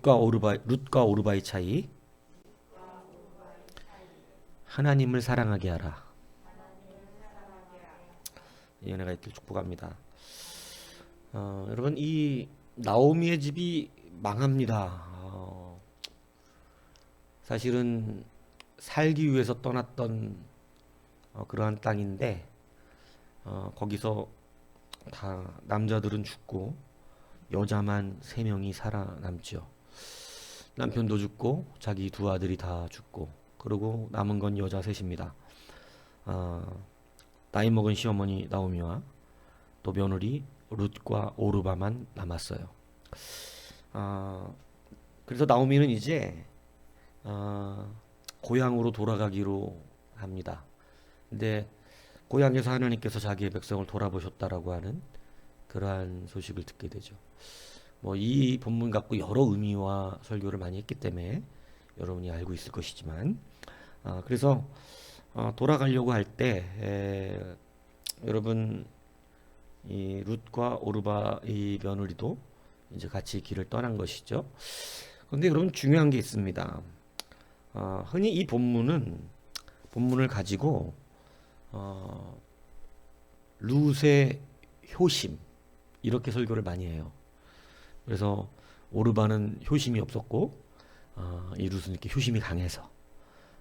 롯과 오르바 룻과 오르바의 차이 하나님을 사랑하게 하라. 이 은혜가 있길 축복합니다. 어, 여러분 이 나오미의 집이 망합니다. 어, 사실은 살기 위해서 떠났던 어, 그러한 땅인데 어, 거기서 다 남자들은 죽고 여자만 세 명이 살아남죠. 남편도 죽고 자기 두 아들이 다 죽고 그리고 남은 건 여자 셋입니다. 어, 나이 먹은 시어머니 나오미와 또 며느리 룻과 오르바만 남았어요. 아, 그래서 나오미는 이제 아, 고향으로 돌아가기로 합니다. 근데 고향에서 하나님께서 자기의 백성을 돌아보셨다라고 하는 그러한 소식을 듣게 되죠. 뭐 이 본문 갖고 여러 의미와 설교를 많이 했기 때문에 여러분이 알고 있을 것이지만 아, 그래서 어, 돌아가려고 할 때 여러분 이 룻과 오르바 이 며느리도 이제 같이 길을 떠난 것이죠. 그런데 여러분 중요한 게 있습니다. 어, 흔히 이 본문은 본문을 가지고 어, 룻의 효심 이렇게 설교를 많이 해요. 그래서 오르바는 효심이 없었고 어, 이 이렇게 효심이 강해서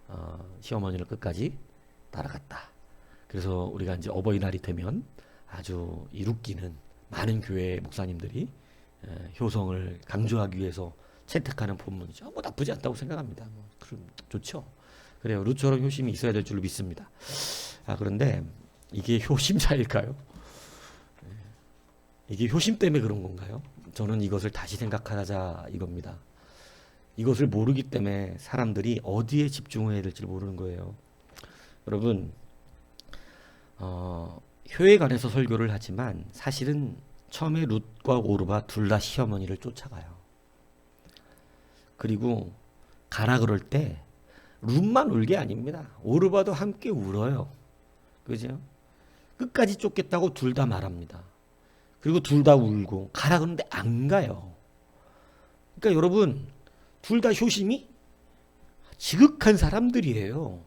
어, 시어머니를 끝까지 따라갔다. 그래서 우리가 이제 어버이날이 되면 아주 이웃기는 많은 교회 목사님들이 에, 효성을 강조하기 위해서 채택하는 본문이죠. 뭐 나쁘지 않다고 생각합니다. 뭐 그럼 좋죠. 그래요. 루처럼 효심이 있어야 될 줄로 믿습니다. 아 그런데 이게 효심자일까요? 예. 이게 효심 때문에 그런 건가요? 저는 이것을 다시 생각하자 이겁니다. 이것을 모르기 때문에 사람들이 어디에 집중해야 될지 모르는 거예요. 여러분, 어, 효에 관해서 설교를 하지만 사실은 처음에 룻과 오르바 둘 다 시어머니를 쫓아가요. 그리고 가라 그럴 때 룻만 울게 아닙니다. 오르바도 함께 울어요. 그죠? 끝까지 쫓겠다고 둘 다 말합니다. 그리고 둘 다 울고 가라 그러는데 안 가요. 그러니까 여러분 둘 다 효심이 지극한 사람들이에요.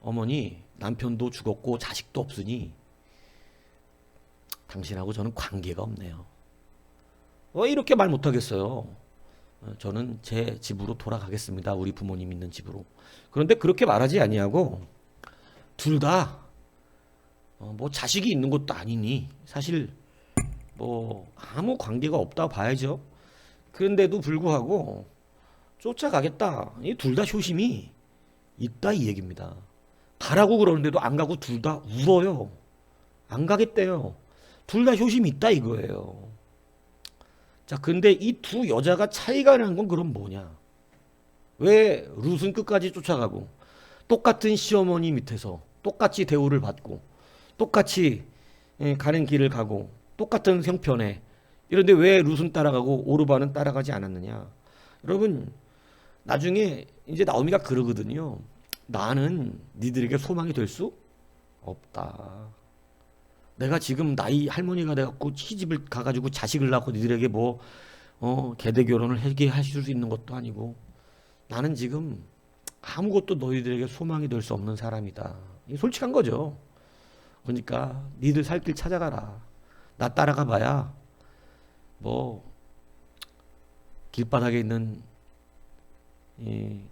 어머니 남편도 죽었고 자식도 없으니 당신하고 저는 관계가 없네요. 왜 이렇게 말 못하겠어요? 어, 저는 제 집으로 돌아가겠습니다. 우리 부모님 있는 집으로. 그런데 그렇게 말하지 아니하고 둘다 어, 뭐 자식이 있는 것도 아니니 사실 뭐 아무 관계가 없다 봐야죠. 그런데도 불구하고 쫓아가겠다. 이 둘 다 효심이 있다 이 얘기입니다. 가라고 그러는데도 안 가고 둘 다 울어요. 안 가겠대요. 둘 다 효심이 있다 이거예요. 자, 근데 이 두 여자가 차이가 나는 건 그럼 뭐냐? 왜 룻은 끝까지 쫓아가고 똑같은 시어머니 밑에서 똑같이 대우를 받고 똑같이 예, 가는 길을 가고 똑같은 형편에 이런데 왜 룻은 따라가고 오르바는 따라가지 않았느냐? 여러분 나중에 이제 나오미가 그러거든요. 나는 니들에게 소망이 될 수 없다. 내가 지금 나이 할머니가 돼갖고 시집을 가가지고 자식을 낳고 니들에게 뭐 어, 계대 결혼을 하게 하실 수 있는 것도 아니고 나는 지금 아무것도 너희들에게 소망이 될 수 없는 사람이다. 이 솔직한 거죠. 그러니까 니들 살 길 찾아가라. 나 따라가 봐야 뭐 길바닥에 있는 이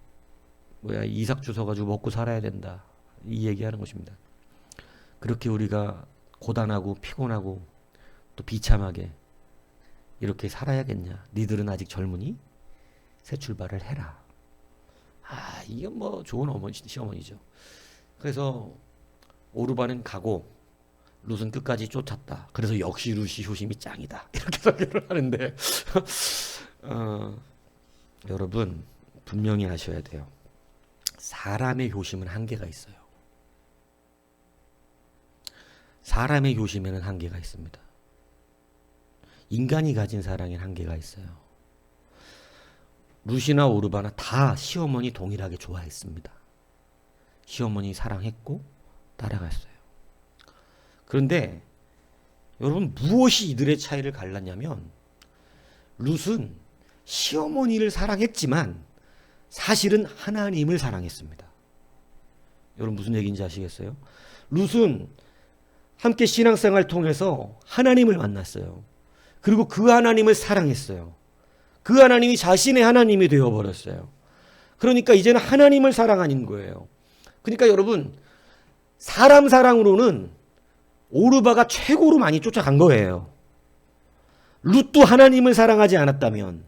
뭐야 이삭 주워 가지고 먹고 살아야 된다. 이 얘기하는 것입니다. 그렇게 우리가 고단하고 피곤하고 또 비참하게 이렇게 살아야겠냐? 니들은 아직 젊으니 새 출발을 해라. 아, 이건 뭐 좋은 어머니 시어머니죠. 그래서 오르바는 가고 룻은 끝까지 쫓았다. 그래서 역시 룻이 효심이 짱이다. 이렇게 설교를 하는데 어, 여러분 분명히 아셔야 돼요. 사람의 효심은 한계가 있어요. 사람의 효심에는 한계가 있습니다. 인간이 가진 사랑에는 한계가 있어요. 루시나 오르바나 다 시어머니 동일하게 좋아했습니다. 시어머니 사랑했고 따라갔어요. 그런데 여러분 무엇이 이들의 차이를 갈랐냐면 룻은 시어머니를 사랑했지만 사실은 하나님을 사랑했습니다. 여러분 무슨 얘기인지 아시겠어요? 룻은 함께 신앙생활 통해서 하나님을 만났어요. 그리고 그 하나님을 사랑했어요. 그 하나님이 자신의 하나님이 되어 버렸어요. 그러니까 이제는 하나님을 사랑하는 거예요. 그러니까 여러분 사람 사랑으로는 오르바가 최고로 많이 쫓아간 거예요. 룻도 하나님을 사랑하지 않았다면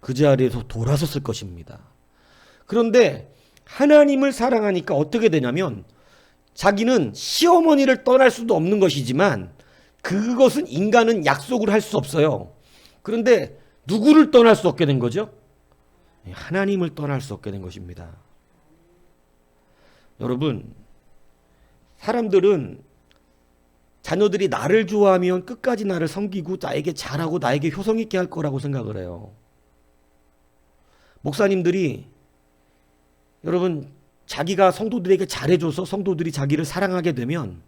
그 자리에서 돌아섰을 것입니다. 그런데 하나님을 사랑하니까 어떻게 되냐면 자기는 시어머니를 떠날 수도 없는 것이지만 그것은 인간은 약속을 할 수 없어요. 그런데 누구를 떠날 수 없게 된 거죠? 하나님을 떠날 수 없게 된 것입니다. 여러분, 사람들은 자녀들이 나를 좋아하면 끝까지 나를 섬기고 나에게 잘하고 나에게 효성 있게 할 거라고 생각을 해요. 목사님들이 여러분 자기가 성도들에게 잘해줘서 성도들이 자기를 사랑하게 되면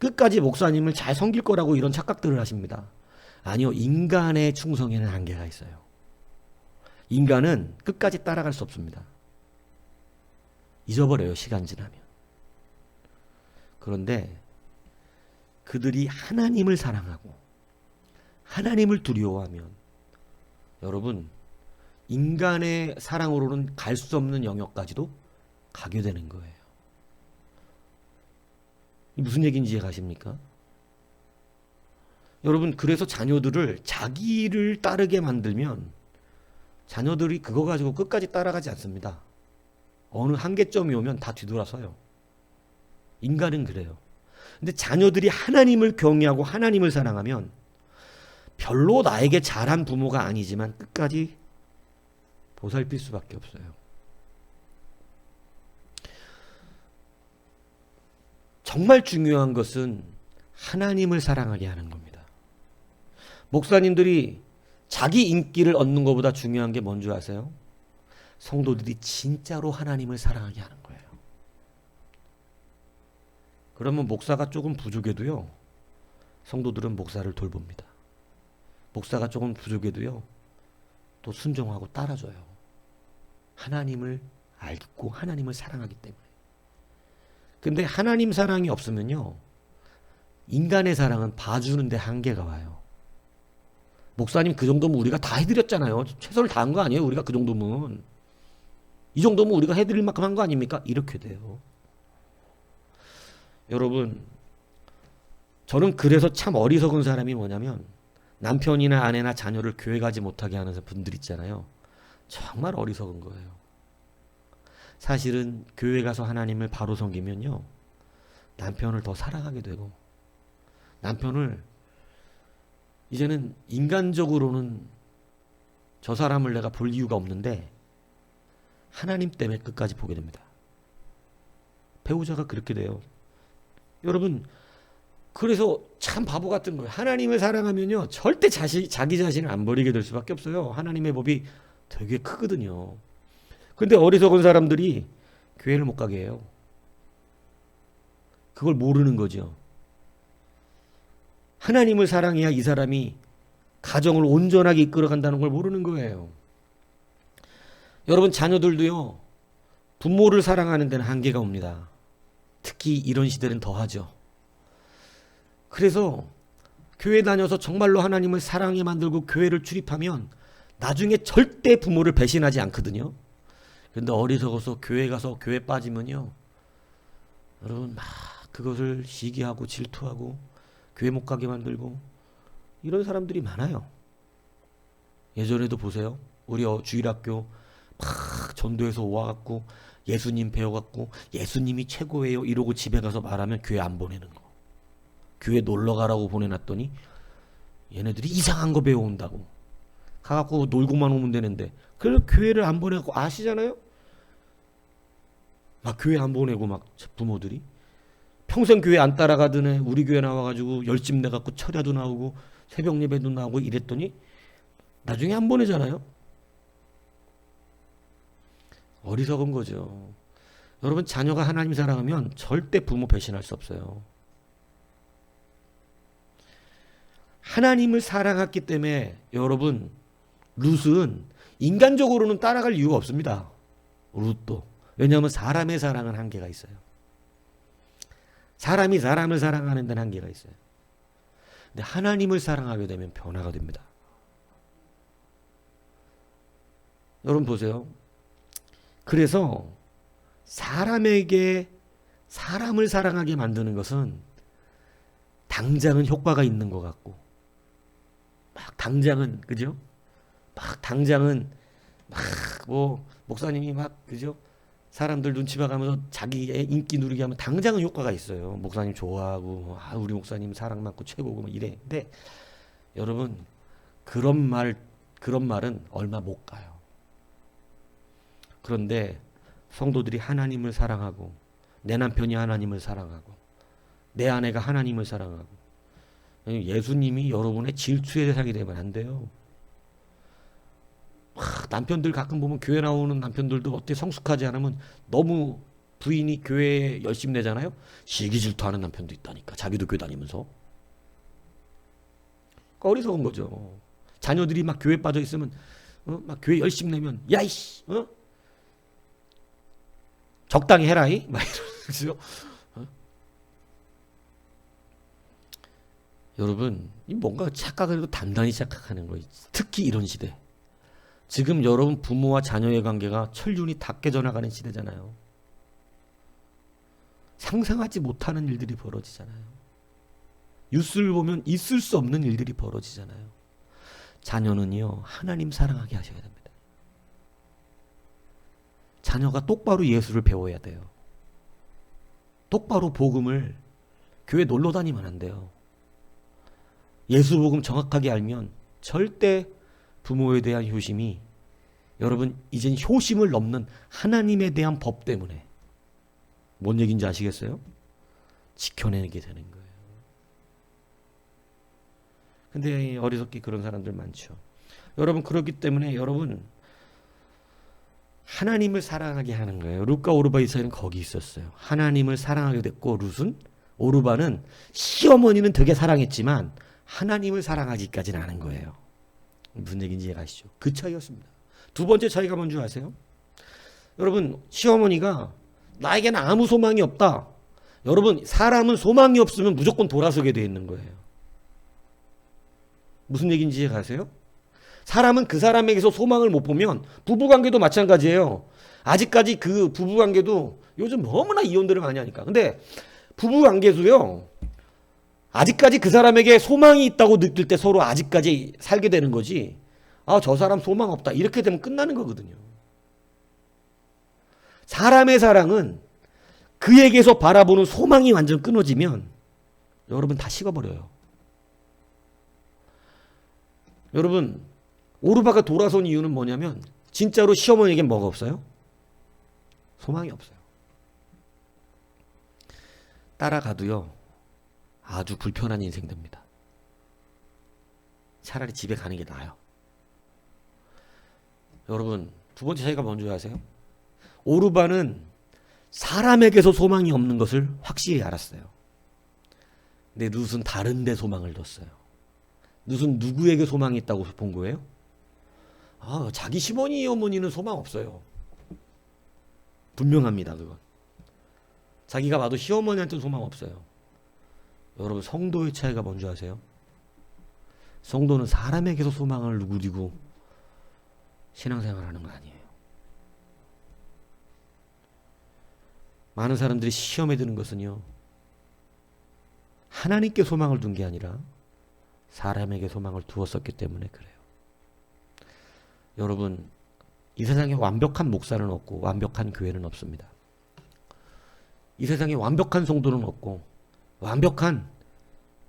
끝까지 목사님을 잘 섬길 거라고 이런 착각들을 하십니다. 아니요, 인간의 충성에는 한계가 있어요. 인간은 끝까지 따라갈 수 없습니다. 잊어버려요, 시간 지나면. 그런데 그들이 하나님을 사랑하고 하나님을 두려워하면 여러분 인간의 사랑으로는 갈 수 없는 영역까지도 가게 되는 거예요. 무슨 얘기인지 이해가십니까? 여러분 그래서 자녀들을 자기를 따르게 만들면 자녀들이 그거 가지고 끝까지 따라가지 않습니다. 어느 한계점이 오면 다 뒤돌아서요. 인간은 그래요. 근데 자녀들이 하나님을 경외하고 하나님을 사랑하면 별로 나에게 잘한 부모가 아니지만 끝까지 보살필 수밖에 없어요. 정말 중요한 것은 하나님을 사랑하게 하는 겁니다. 목사님들이 자기 인기를 얻는 것보다 중요한 게 뭔지 아세요? 성도들이 진짜로 하나님을 사랑하게 하는 거예요. 그러면 목사가 조금 부족해도요, 성도들은 목사를 돌봅니다. 목사가 조금 부족해도요, 또 순종하고 따라줘요. 하나님을 알고 하나님을 사랑하기 때문에. 근데 하나님 사랑이 없으면요, 인간의 사랑은 봐주는데 한계가 와요. 목사님 그 정도면 우리가 다 해드렸잖아요. 최선을 다한 거 아니에요? 우리가 그 정도면. 이 정도면 우리가 해드릴 만큼 한 거 아닙니까? 이렇게 돼요. 여러분, 저는 그래서 참 어리석은 사람이 뭐냐면 남편이나 아내나 자녀를 교회 가지 못하게 하는 분들 있잖아요. 정말 어리석은 거예요. 사실은 교회 가서 하나님을 바로 섬기면요. 남편을 더 사랑하게 되고 남편을 이제는 인간적으로는 저 사람을 내가 볼 이유가 없는데 하나님 때문에 끝까지 보게 됩니다. 배우자가 그렇게 돼요. 여러분 그래서 참 바보 같은 거예요. 하나님을 사랑하면요 절대 자시, 자기 자신을 안 버리게 될 수밖에 없어요. 하나님의 법이 되게 크거든요. 근데 어리석은 사람들이 교회를 못 가게 해요. 그걸 모르는 거죠. 하나님을 사랑해야 이 사람이 가정을 온전하게 이끌어간다는 걸 모르는 거예요. 여러분 자녀들도요 부모를 사랑하는 데는 한계가 옵니다. 특히 이런 시대는 더하죠. 그래서 교회 다녀서 정말로 하나님을 사랑해 만들고 교회를 출입하면 나중에 절대 부모를 배신하지 않거든요. 근데 어리석어서 교회 가서 교회 빠지면요. 여러분 막 그것을 시기하고 질투하고 교회 못 가게 만들고 이런 사람들이 많아요. 예전에도 보세요. 우리 어, 주일학교 막 전도해서 와갖고 예수님 배워갖고 예수님이 최고예요 이러고 집에 가서 말하면 교회 안 보내는 거. 교회 놀러 가라고 보내놨더니 얘네들이 이상한 거 배워온다고. 가갖고 놀고만 오면 되는데 그래서 교회를 안 보내고 아시잖아요? 막 교회 안 보내고 막 부모들이 평생 교회 안 따라가던 애 우리 교회 나와가지고 열심 내갖고 철야도 나오고 새벽 예배도 나오고 이랬더니 나중에 안 보내잖아요. 어리석은 거죠. 여러분 자녀가 하나님 사랑하면 절대 부모 배신할 수 없어요. 하나님을 사랑했기 때문에 여러분 룻은 인간적으로는 따라갈 이유가 없습니다. 룻도. 왜냐하면 사람의 사랑은 한계가 있어요. 사람이 사람을 사랑하는 데는 한계가 있어요. 근데 하나님을 사랑하게 되면 변화가 됩니다. 여러분 보세요. 그래서 사람에게 사람을 사랑하게 만드는 것은 당장은 효과가 있는 것 같고 막 당장은 그죠? 막 당장은 막 뭐 목사님이 막 그죠? 사람들 눈치 봐가면서 자기의 인기 누리게 하면 당장은 효과가 있어요. 목사님 좋아하고 아 우리 목사님 사랑 많고 최고고 막 이래. 근데 여러분 그런 말 그런 말은 얼마 못 가요. 그런데 성도들이 하나님을 사랑하고 내 남편이 하나님을 사랑하고 내 아내가 하나님을 사랑하고 예수님이 여러분의 질투의 대상이 되면 안 돼요. 하, 남편들 가끔 보면 교회 나오는 남편들도 어떻게 성숙하지 않으면 너무 부인이 교회에 열심히 내잖아요. 시기 질투하는 남편도 있다니까. 자기도 교회 다니면서. 그러니까 어리석은 거죠. 자녀들이 막 교회 빠져 있으면 어? 막 교회 열심히 내면 야이씨 어? 적당히 해라이 막 이러죠. 어? 여러분 이 뭔가 착각을 해도 단단히 착각하는 거예요. 특히 이런 시대. 지금 여러분 부모와 자녀의 관계가 철륜이 다 깨져나가는 시대잖아요. 상상하지 못하는 일들이 벌어지잖아요. 뉴스를 보면 있을 수 없는 일들이 벌어지잖아요. 자녀는요, 하나님 사랑하게 하셔야 됩니다. 자녀가 똑바로 예수를 배워야 돼요. 똑바로 복음을 교회 놀러 다니면 안 돼요. 예수 복음 정확하게 알면 절대 부모에 대한 효심이 여러분 이젠 효심을 넘는 하나님에 대한 법 때문에 뭔 얘기인지 아시겠어요? 지켜내게 되는 거예요. 근데 어리석게 그런 사람들 많죠. 여러분 그렇기 때문에 여러분 하나님을 사랑하게 하는 거예요. 룻과 오르바 이사는 거기 있었어요. 하나님을 사랑하게 됐고 룻은 오르바는 시어머니는 되게 사랑했지만 하나님을 사랑하기까지는 않은 거예요. 무슨 얘기인지 아시죠? 그 차이였습니다. 두 번째 차이가 뭔지 아세요? 여러분 시어머니가 나에게는 아무 소망이 없다. 여러분 사람은 소망이 없으면 무조건 돌아서게 돼 있는 거예요. 무슨 얘기인지 아세요? 사람은 그 사람에게서 소망을 못 보면 부부관계도 마찬가지예요. 아직까지 그 부부관계도 요즘 너무나 이혼들을 많이 하니까. 근데 부부관계도요. 아직까지 그 사람에게 소망이 있다고 느낄 때 서로 아직까지 살게 되는 거지. 아, 저 사람 소망 없다. 이렇게 되면 끝나는 거거든요. 사람의 사랑은 그에게서 바라보는 소망이 완전 끊어지면 여러분 다 식어버려요. 여러분, 오르바가 돌아선 이유는 뭐냐면 진짜로 시어머니에게 뭐가 없어요? 소망이 없어요. 따라가도요. 아주 불편한 인생 됩니다. 차라리 집에 가는 게 나아요. 여러분, 두 번째 차이가 뭔지 아세요? 오르바는 사람에게서 소망이 없는 것을 확실히 알았어요. 근데 룻은 다른 데 소망을 뒀어요. 룻은 누구에게 소망이 있다고 본 거예요? 아, 자기 시어머니 어머니는 소망 없어요. 분명합니다, 그건. 자기가 봐도 시어머니한테 소망 없어요. 여러분 성도의 차이가 뭔지 아세요? 성도는 사람에게서 소망을 누구리고 신앙생활 하는 거 아니에요. 많은 사람들이 시험에 드는 것은요. 하나님께 소망을 둔 게 아니라 사람에게 소망을 두었었기 때문에 그래요. 여러분, 이 세상에 완벽한 목사는 없고 완벽한 교회는 없습니다. 이 세상에 완벽한 성도는 없고 완벽한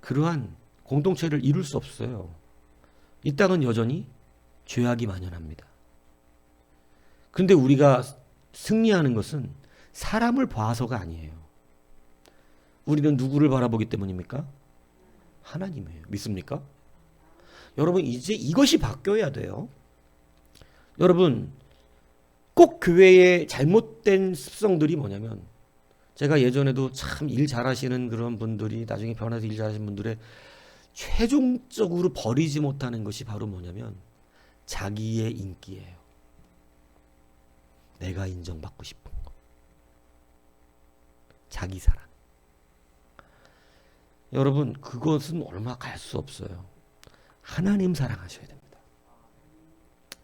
그러한 공동체를 이룰 수 없어요. 이 땅은 여전히 죄악이 만연합니다. 근데 우리가 승리하는 것은 사람을 봐서가 아니에요. 우리는 누구를 바라보기 때문입니까? 하나님이에요. 믿습니까? 여러분, 이제 이것이 바뀌어야 돼요. 여러분, 꼭 교회의 잘못된 습성들이 뭐냐면, 제가 예전에도 참 일 잘하시는 그런 분들이 나중에 변화해서 일 잘하시는 분들의 최종적으로 버리지 못하는 것이 바로 뭐냐면 자기의 인기예요. 내가 인정받고 싶은 거. 자기 사랑. 여러분, 그것은 얼마 갈 수 없어요. 하나님 사랑하셔야 됩니다.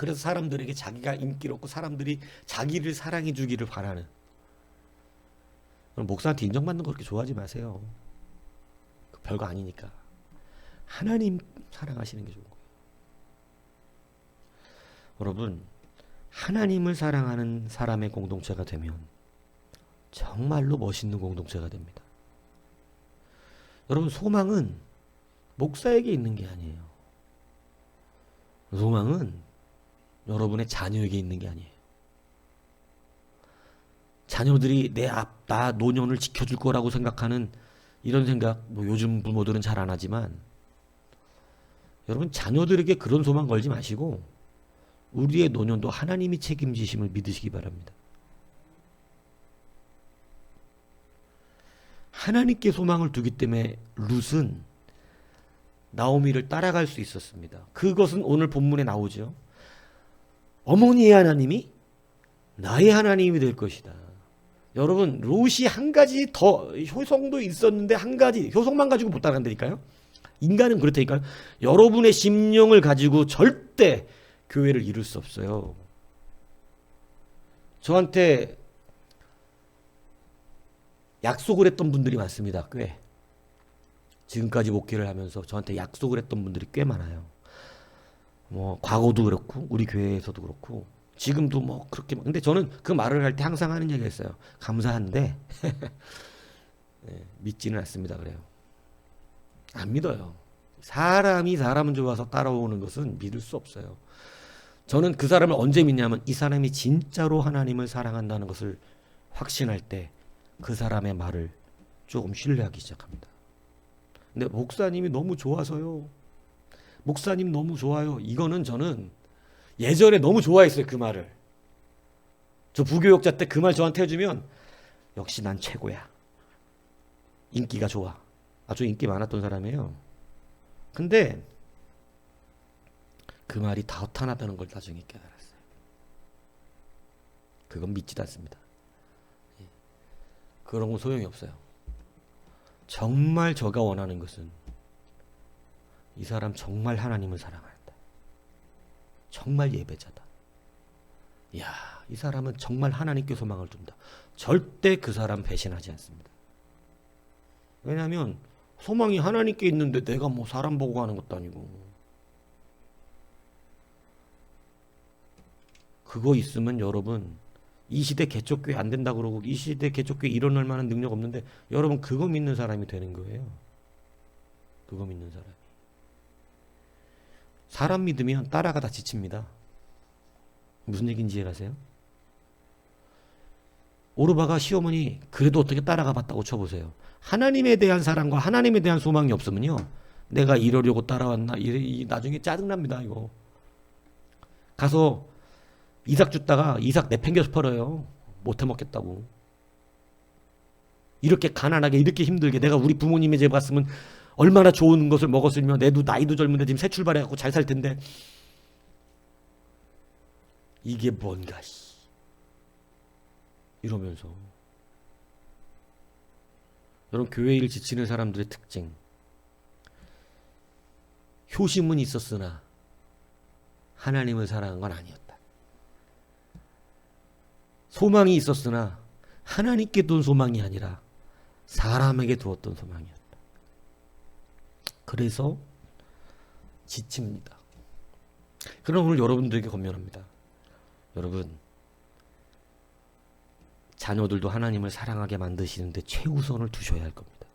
그래서 사람들에게 자기가 인기롭고 사람들이 자기를 사랑해 주기를 바라는. 목사한테 인정받는 거 그렇게 좋아하지 마세요. 그 별거 아니니까. 하나님 사랑하시는 게 좋은 거예요. 여러분, 하나님을 사랑하는 사람의 공동체가 되면 정말로 멋있는 공동체가 됩니다. 여러분, 소망은 목사에게 있는 게 아니에요. 소망은 여러분의 자녀에게 있는 게 아니에요. 자녀들이 내 앞, 나 노년을 지켜줄 거라고 생각하는 이런 생각, 뭐 요즘 부모들은 잘 안 하지만, 여러분, 자녀들에게 그런 소망 걸지 마시고, 우리의 노년도 하나님이 책임지심을 믿으시기 바랍니다. 하나님께 소망을 두기 때문에 룻은 나오미를 따라갈 수 있었습니다. 그것은 오늘 본문에 나오죠. 어머니의 하나님이 나의 하나님이 될 것이다. 여러분, 롯이 한 가지 더 효성도 있었는데 한 가지 효성만 가지고 못 따라간다니까요. 인간은 그렇다니까요. 여러분의 심령을 가지고 절대 교회를 이룰 수 없어요. 저한테 약속을 했던 분들이 많습니다. 꽤. 지금까지 목회를 하면서 저한테 약속을 했던 분들이 꽤 많아요. 뭐 과거도 그렇고 우리 교회에서도 그렇고 지금도 뭐 그렇게 근데 저는 그 말을 할 때 항상 하는 얘기가 있어요. 감사한데 네, 믿지는 않습니다. 그래요. 안 믿어요. 사람이 사람은 좋아서 따라오는 것은 믿을 수 없어요. 저는 그 사람을 언제 믿냐면 이 사람이 진짜로 하나님을 사랑한다는 것을 확신할 때 그 사람의 말을 조금 신뢰하기 시작합니다. 근데 목사님이 너무 좋아서요. 목사님 너무 좋아요. 이거는 저는 예전에 너무 좋아했어요. 그 말을. 저 부교육자 때 그 말 저한테 해주면 역시 난 최고야. 인기가 좋아. 아주 인기 많았던 사람이에요. 근데 그 말이 다 허탄하다는 걸 나중에 깨달았어요. 그건 믿지도 않습니다. 예. 그런 건 소용이 없어요. 정말 저가 원하는 것은 이 사람 정말 하나님을 사랑한다. 정말 예배자다. 야, 이 사람은 정말 하나님께 소망을 둔다. 절대 그 사람 배신하지 않습니다. 왜냐하면 소망이 하나님께 있는데 내가 뭐 사람 보고 하는 것도 아니고 그거 있으면 여러분 이 시대 개척교회 안 된다 그러고 이 시대 개척교회 일어날 만한 능력 없는데 여러분 그거 믿는 사람이 되는 거예요. 그거 믿는 사람이. 사람 믿으면 따라가 다 지칩니다. 무슨 얘기인지 이해가세요? 오르바가 시어머니 그래도 어떻게 따라가 봤다고 쳐보세요. 하나님에 대한 사랑과 하나님에 대한 소망이 없으면요. 내가 이러려고 따라왔나 이 나중에 짜증납니다 이거. 가서 이삭 줬다가 이삭 내팽겨서 팔아요. 못해 먹겠다고. 이렇게 가난하게 이렇게 힘들게 내가 우리 부모님의 집 갔으면 얼마나 좋은 것을 먹었으면 내도 나이도 젊은데 지금 새 출발해갖고 잘 살 텐데 이게 뭔가 이러면서 여러분 교회 일 지치는 사람들의 특징 효심은 있었으나 하나님을 사랑한 건 아니었다. 소망이 있었으나 하나님께 둔 소망이 아니라 사람에게 두었던 소망이었다. 그래서 지칩니다. 그럼 오늘 여러분들에게 권면합니다. 여러분, 자녀들도 하나님을 사랑하게 만드시는데 최우선을 두셔야 할 겁니다.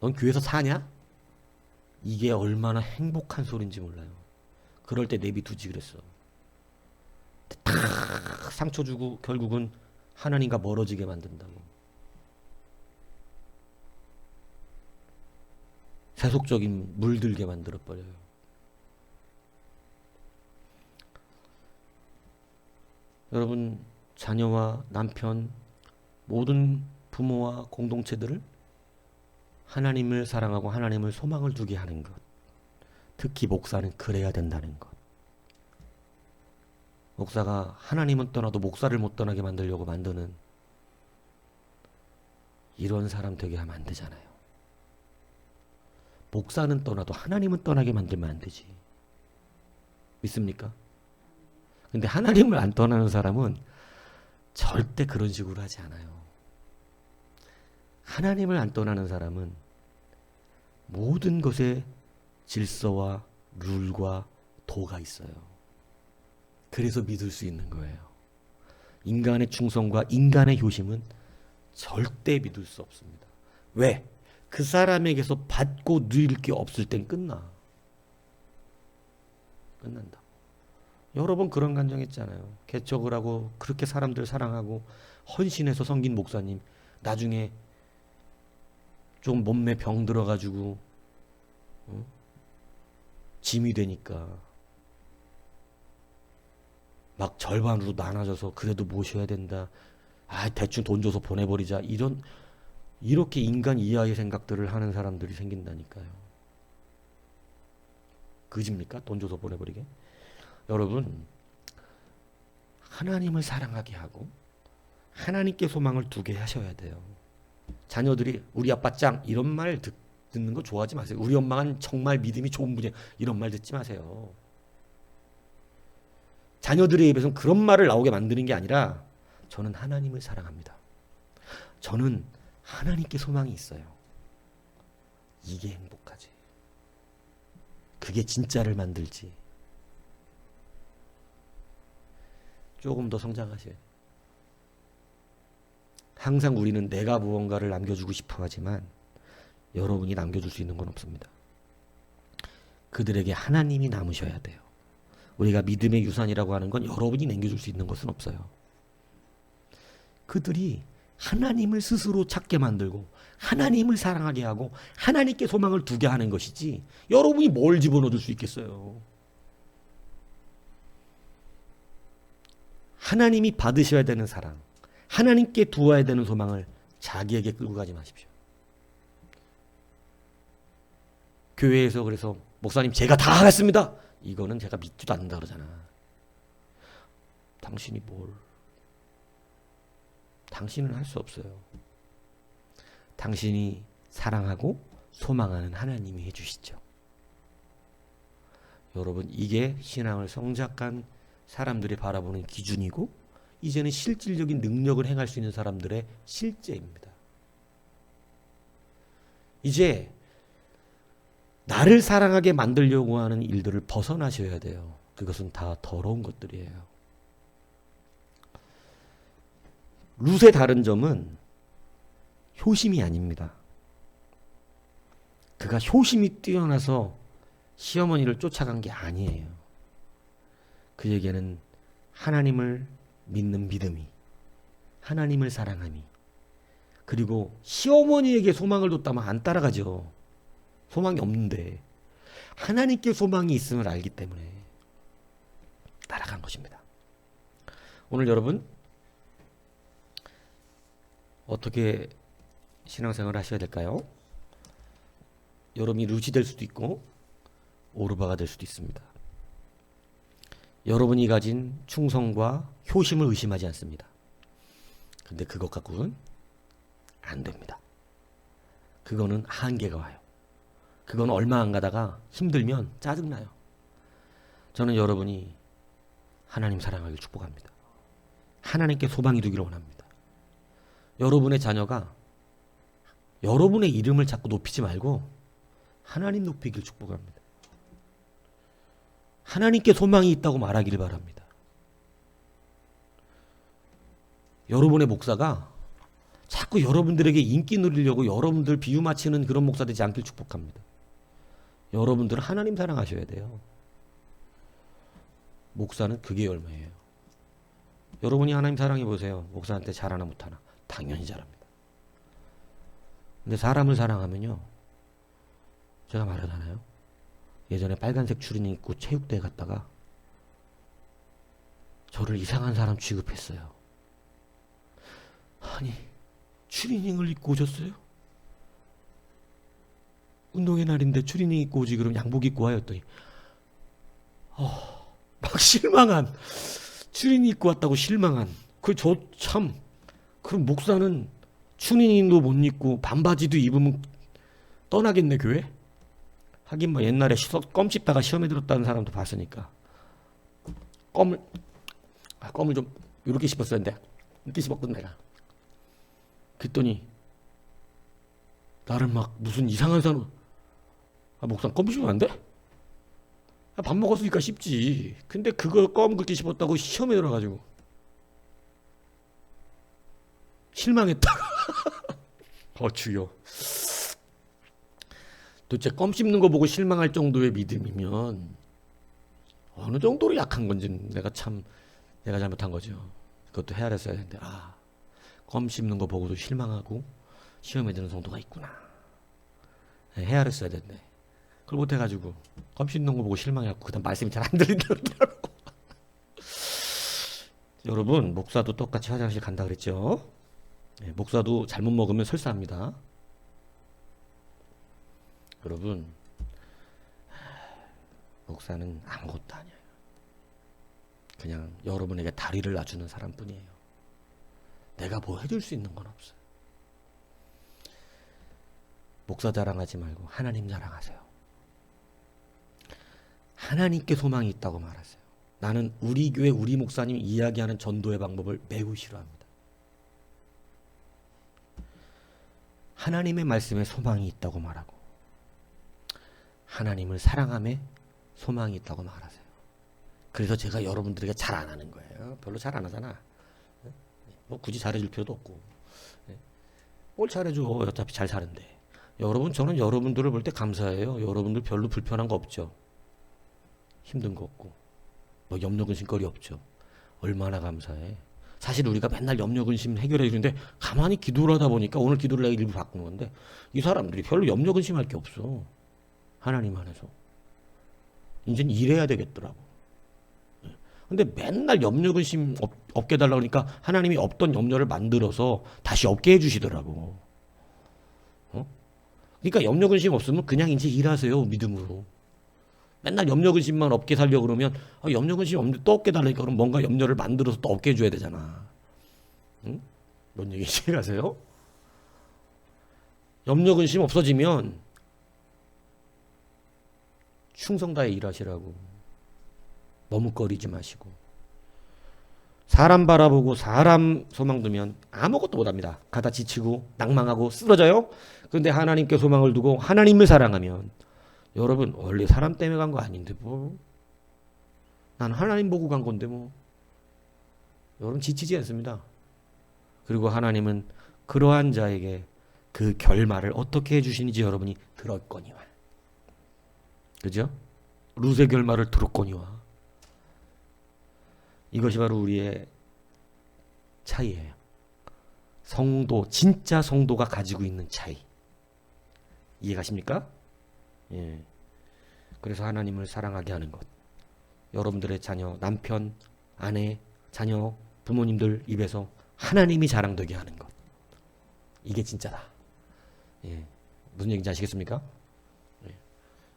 넌 교회에서 사냐? 이게 얼마나 행복한 소리인지 몰라요. 그럴 때 내비두지 그랬어. 다 상처 주고 결국은 하나님과 멀어지게 만든다고. 세속적인 물들게 만들어 버려요. 여러분 자녀와 남편 모든 부모와 공동체들을 하나님을 사랑하고 하나님을 소망을 두게 하는 것. 특히 목사는 그래야 된다는 것. 목사가 하나님은 떠나도 목사를 못 떠나게 만들려고 만드는 이런 사람 되게 하면 안 되잖아요. 목사는 떠나도 하나님은 떠나게 만들면 안 되지. 믿습니까? 근데 하나님을 안 떠나는 사람은 절대 그런 식으로 하지 않아요. 하나님을 안 떠나는 사람은 모든 것에 질서와 룰과 도가 있어요. 그래서 믿을 수 있는 거예요. 인간의 충성과 인간의 효심은 절대 믿을 수 없습니다. 왜? 그 사람에게서 받고 누릴 게 없을 땐 끝나. 끝난다. 여러 번 그런 간증했잖아요. 개척을 하고 그렇게 사람들 사랑하고 헌신해서 섬긴 목사님 나중에 좀 몸매 병 들어가지고 어? 짐이 되니까 막 절반으로 나눠져서 그래도 모셔야 된다. 아 대충 돈 줘서 보내버리자 이런 이렇게 인간 이하의 생각들을 하는 사람들이 생긴다니까요. 그집니까? 돈 줘서 보내버리게? 여러분 하나님을 사랑하게 하고 하나님께 소망을 두게 하셔야 돼요. 자녀들이 우리 아빠 짱 이런 말 듣, 듣는 거 좋아하지 마세요. 우리 엄마는 정말 믿음이 좋은 분이야 이런 말 듣지 마세요. 자녀들의 입에서 그런 말을 나오게 만드는 게 아니라 저는 하나님을 사랑합니다. 저는 하나님께 소망이 있어요. 이게 행복하지. 그게 진짜를 만들지. 조금 더 성장하세요. 항상 우리는 내가 무언가를 남겨주고 싶어 하지만 여러분이 남겨줄 수 있는 건 없습니다. 그들에게 하나님이 남으셔야 돼요. 우리가 믿음의 유산이라고 하는 건 여러분이 남겨줄 수 있는 것은 없어요. 그들이 하나님을 스스로 찾게 만들고 하나님을 사랑하게 하고 하나님께 소망을 두게 하는 것이지 여러분이 뭘 집어넣어 줄수 있겠어요. 하나님이 받으셔야 되는 사랑, 하나님께 두어야 되는 소망을 자기에게 끌고 가지 마십시오. 교회에서 그래서 목사님 제가 다 하겠습니다. 이거는 제가 믿지도 않는다 그러잖아. 당신이 뭘? 당신은 할 수 없어요. 당신이 사랑하고 소망하는 하나님이 해주시죠. 여러분, 이게 신앙을 성장한 사람들이 바라보는 기준이고, 이제는 실질적인 능력을 행할 수 있는 사람들의 실제입니다. 이제 나를 사랑하게 만들려고 하는 일들을 벗어나셔야 돼요. 그것은 다 더러운 것들이에요. 룻의 다른 점은 효심이 아닙니다. 그가 효심이 뛰어나서 시어머니를 쫓아간 게 아니에요. 그에게는 하나님을 믿는 믿음이, 하나님을 사랑함이, 그리고 시어머니에게 소망을 뒀다면 안 따라가죠. 소망이 없는데 하나님께 소망이 있음을 알기 때문에 따라간 것입니다. 오늘 여러분 어떻게 신앙생활을 하셔야 될까요? 여러분이 루시 될 수도 있고 오르바가 될 수도 있습니다. 여러분이 가진 충성과 효심을 의심하지 않습니다. 근데 그것 갖고는 안 됩니다. 그거는 한계가 와요. 그건 얼마 안 가다가 힘들면 짜증나요. 저는 여러분이 하나님 사랑하길 축복합니다. 하나님께 소망이 두기를 원합니다. 여러분의 자녀가 여러분의 이름을 자꾸 높이지 말고 하나님 높이길 축복합니다. 하나님께 소망이 있다고 말하기를 바랍니다. 여러분의 목사가 자꾸 여러분들에게 인기 누리려고 여러분들 비유 맞히는 그런 목사 되지 않길 축복합니다. 여러분들은 하나님 사랑하셔야 돼요. 목사는 그게 열매예요. 여러분이 하나님 사랑해 보세요. 목사한테 잘하나 못하나. 당연히 잘합니다. 근데 사람을 사랑하면요. 제가 말하잖아요. 예전에 빨간색 추리닝 입고 체육대회 갔다가 저를 이상한 사람 취급했어요. 아니, 추리닝을 입고 오셨어요? 운동의 날인데 추리닝 입고 오지 그럼 양복 입고 와요 했더니 어, 막 실망한 추리닝 입고 왔다고 실망한. 그 저 참. 그럼 목사는 추리닝도 못 입고 반바지도 입으면 떠나겠네 교회? 하긴 뭐 옛날에 시- 껌 씹다가 시험에 들었다는 사람도 봤으니까 껌을 아, 껌을 좀 이렇게 씹었었는데 이렇게 씹었거든 내가. 그랬더니 나를 막 무슨 이상한 사람 아 목사 껌 씹으면 안 돼? 아, 밥 먹었으니까 씹지. 근데 그거 껌 그렇게 씹었다고 시험에 들어가지고 실망했다. 어 주여. 도대체 껌 씹는 거 보고 실망할 정도의 믿음이면 어느 정도로 약한 건지 내가 참 내가 잘못한 거죠. 그것도 헤아렸어야 되는데 아, 껌 씹는 거 보고도 실망하고 시험에 드는 성도가 있구나. 네, 헤아렸어야 됐네. 그걸 못 해가지고 껌 씹는 거 보고 실망해갖고 그다음 말씀이 잘 안 들리더라고. 여러분 목사도 똑같이 화장실 간다 그랬죠? 네, 목사도 잘못 먹으면 설사합니다. 여러분 목사는 아무것도 아니에요. 그냥 여러분에게 다리를 놔주는 사람뿐이에요. 내가 뭐 해줄 수 있는 건 없어요. 목사 자랑하지 말고 하나님 자랑하세요. 하나님께 소망이 있다고 말하세요. 나는 우리 교회 우리 목사님 이야기하는 전도의 방법을 매우 싫어합니다. 하나님의 말씀에 소망이 있다고 말하고 하나님을 사랑함에 소망이 있다고 말하세요. 그래서 제가 여러분들에게 잘 안 하는 거예요. 별로 잘 안 하잖아. 뭐 굳이 잘해줄 필요도 없고. 뭘 잘해줘. 어차피 잘 사는데. 여러분, 저는 여러분들을 볼 때 감사해요. 여러분들 별로 불편한 거 없죠. 힘든 거 없고. 뭐 염려 근심거리 없죠. 얼마나 감사해. 사실 우리가 맨날 염려 근심 해결해 주는데 가만히 기도를 하다 보니까 오늘 기도를 내가 일부 바꾼 건데 이 사람들이 별로 염려 근심할 게 없어. 하나님 안에서. 이젠 일해야 되겠더라고. 예. 근데 맨날 염려 근심 없, 없게 달라고 그러니까 하나님이 없던 염려를 만들어서 다시 없게 해 주시더라고. 어? 그러니까 염려 근심 없으면 그냥 이제 일하세요 믿음으로. 맨날 염려 근심만 없게 살려고 그러면 아, 염려 근심 없는데 또 없게 달라니까 그럼 뭔가 염려를 만들어서 또 없게 해줘야 되잖아. 응? 뭔 얘기인지 아세요? 염려 근심 없어지면 충성 다해 일하시라고. 머뭇거리지 마시고. 사람 바라보고 사람 소망 두면 아무것도 못합니다. 가다 지치고 낭망하고 쓰러져요. 그런데 하나님께 소망을 두고 하나님을 사랑하면 여러분 원래 사람 때문에 간 거 아닌데 뭐. 난 하나님 보고 간 건데 뭐. 여러분 지치지 않습니다. 그리고 하나님은 그러한 자에게 그 결말을 어떻게 해주시는지 여러분이 들었거니와. 그죠? 루세 결말을 들었거니와. 이것이 바로 우리의 차이예요. 성도, 진짜 성도가 가지고 있는 차이. 이해가십니까? 예. 그래서 하나님을 사랑하게 하는 것. 여러분들의 자녀, 남편, 아내, 자녀, 부모님들 입에서 하나님이 자랑되게 하는 것. 이게 진짜다. 예. 무슨 얘기인지 아시겠습니까? 예.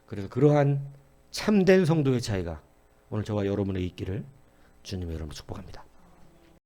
그래서 그러한 참된 성도의 차이가 오늘 저와 여러분의 있기를 주님 여러분 축복합니다.